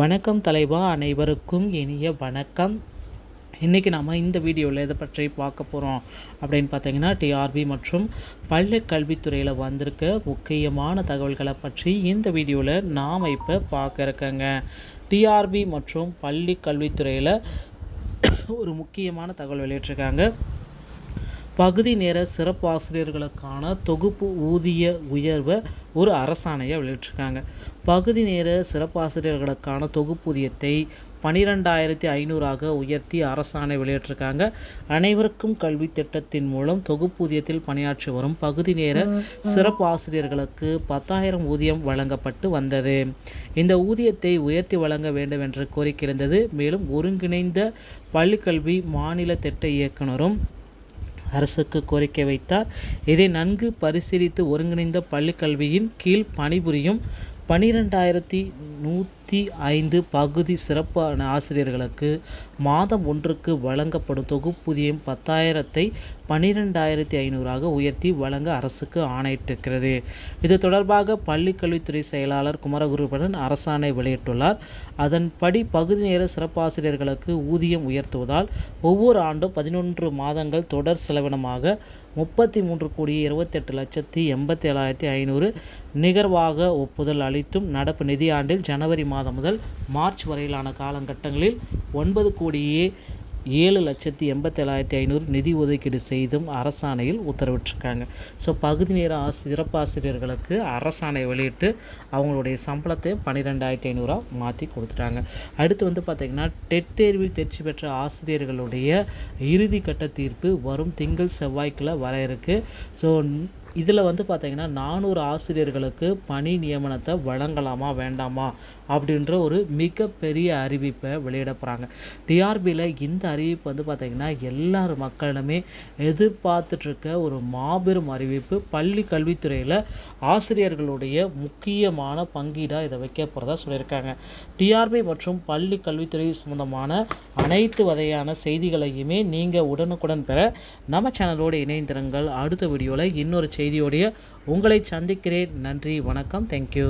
வணக்கம் தலைவா அனைவருக்கும் இனிய வணக்கம். இன்றைக்கி நம்ம இந்த வீடியோவில் எதை பற்றி பார்க்க போகிறோம் அப்படின்னு பார்த்தீங்கன்னா டிஆர்பி மற்றும் பள்ளி கல்வித்துறையில் வந்திருக்க முக்கியமான தகவல்களை பற்றி இந்த வீடியோவில் நாம் இப்போ பார்க்க இருக்கங்க. டிஆர்பி மற்றும் பள்ளி கல்வித்துறையில் ஒரு முக்கியமான தகவல் வெளியிட்டிருக்காங்க. பகுதி நேர சிறப்பு ஆசிரியர்களுக்கான தொகுப்பு ஊதிய உயர்வை ஒரு அரசாணையை வெளியிட்டிருக்காங்க. பகுதி நேர சிறப்பு ஆசிரியர்களுக்கான தொகுப்பூதியத்தை பனிரெண்டாயிரத்தி ஐநூறாக உயர்த்தி அரசாணை வெளியிட்டிருக்காங்க. அனைவருக்கும் கல்வி திட்டத்தின் மூலம் தொகுப்பூதியத்தில் பணியாற்றி வரும் பகுதி நேர சிறப்பு ஆசிரியர்களுக்கு பத்தாயிரம் ஊதியம் வழங்கப்பட்டு வந்தது. இந்த ஊதியத்தை உயர்த்தி வழங்க வேண்டும் என்று கோரிக்கை இருந்தது மேலும் ஒருங்கிணைந்த பள்ளிக்கல்வி மாநில திட்ட இயக்குனரும் அரசுக்கு கோரிக்கை வைத்தார். இதை நன்கு பரிசீலித்து ஒருங்கிணைந்த பள்ளிக்கல்வியின் கீழ் பணிபுரியும் பனிரெண்டாயிரத்தி நூற்றி ஐந்து பகுதி சிறப்பான ஆசிரியர்களுக்கு மாதம் ஒன்றுக்கு வழங்கப்படும் தொகுப்பூதியம் பத்தாயிரத்தை பனிரெண்டாயிரத்தி ஐநூறாக உயர்த்தி வழங்க அரசுக்கு ஆணையிட்டிருக்கிறது. இது தொடர்பாக பள்ளிக்கல்வித்துறை செயலாளர் குமரகுருபடன் அரசாணை வெளியிட்டுள்ளார். அதன்படி பகுதி நேர சிறப்பாசிரியர்களுக்கு ஊதியம் உயர்த்துவதால் ஒவ்வொரு ஆண்டும் பதினொன்று மாதங்கள் தொடர் செலவினமாக முப்பத்தி மூன்று கோடி இருபத்தெட்டு லட்சத்தி எண்பத்தி ஏழாயிரத்தி ஐநூறு நிகர்வாக ஒப்புதல் அளித்தும் நடப்பு நிதியாண்டில் ஜனவரி மாதம் முதல் மார்ச் வரையிலான காலகட்டங்களில் ஒன்பது கோடியே ஏழு லட்சத்தி எண்பத்தேழாயிரத்தி ஐநூறு நிதி ஒதுக்கீடு செய்தும் அரசாணையில் உத்தரவிட்டிருக்காங்க. ஸோ பகுதி நேர ஆசி சிறப்பாசிரியர்களுக்கு அரசாணை வெளியிட்டு அவங்களுடைய சம்பளத்தை பன்னிரெண்டாயிரத்தி ஐநூறுரூவா மாற்றி கொடுத்துட்டாங்க. அடுத்து வந்து பார்த்திங்கன்னா டெட் தேர்வில் தேர்ச்சி பெற்ற ஆசிரியர்களுடைய இறுதி கட்ட தீர்ப்பு வரும் திங்கள் செவ்வாய்க்குள்ளே வர இருக்குது ஸோ இதில் வந்து பார்த்திங்கன்னா நானூறு ஆசிரியர்களுக்கு பணி நியமனத்தை வழங்கலாமா வேண்டாமா அப்படின்ற ஒரு மிகப்பெரிய அறிவிப்பை வெளியிட போகிறாங்க டிஆர்பியில் இந்த அறிவிப்பு வந்து பார்த்திங்கன்னா எல்லார் மக்களுமே எதிர்பார்த்துட்ருக்க ஒரு மாபெரும் அறிவிப்பு. பள்ளி கல்வித்துறையில் ஆசிரியர்களுடைய முக்கியமான பங்கீடாக இதை வைக்க போகிறதா சொல்லியிருக்காங்க. டிஆர்பி மற்றும் பள்ளி கல்வித்துறை சம்மந்தமான அனைத்து வகையான செய்திகளையுமே நீங்கள் உடனுக்குடன் பெற நம்ம சேனலோடு இணைந்திருங்கள். அடுத்த வீடியோவில் இன்னொரு செய்தியோடைய உங்களை சந்திக்கிறேன். நன்றி வணக்கம். தேங்க்யூ